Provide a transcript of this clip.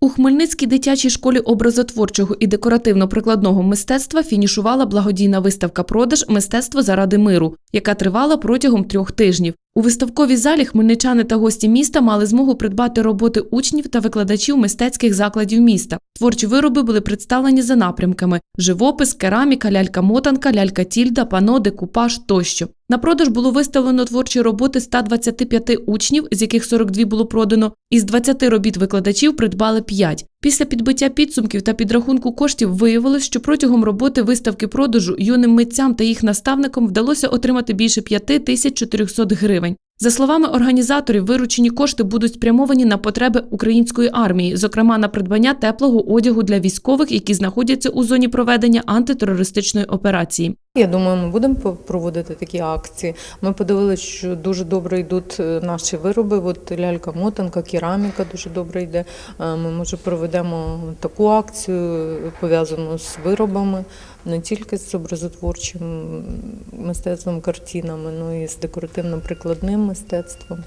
У Хмельницькій дитячій школі образотворчого і декоративно-прикладного мистецтва фінішувала благодійна виставка продаж Мистецтво заради миру, яка тривала протягом трьох тижнів. У виставковій залі хмельничани та гості міста мали змогу придбати роботи учнів та викладачів мистецьких закладів міста. Творчі вироби були представлені за напрямками: живопис, кераміка, лялька-мотанка, лялька-тільда, пано, декупаж тощо. На продаж було виставлено творчі роботи 125 учнів, з яких 42 було продано. Із 20 робіт викладачів придбали 5. Після підбиття підсумків та підрахунку коштів виявилось, що протягом роботи виставки продажу юним митцям та їх наставникам вдалося отримати більше 5400 гривень. За словами організаторів, виручені кошти будуть спрямовані на потреби української армії, зокрема на придбання теплого одягу для військових, які знаходяться у зоні проведення антитерористичної операції. Я думаю, ми будемо проводити такі акції. Ми подивилися, що дуже добре йдуть е, наші вироби. От лялька мотанка, кераміка дуже добре йде. Е, Ми може проведемо таку акцію е, пов'язану з виробами, не тільки з образотворчим мистецтвом, картинами, але і з декоративно-прикладним мистецтвом.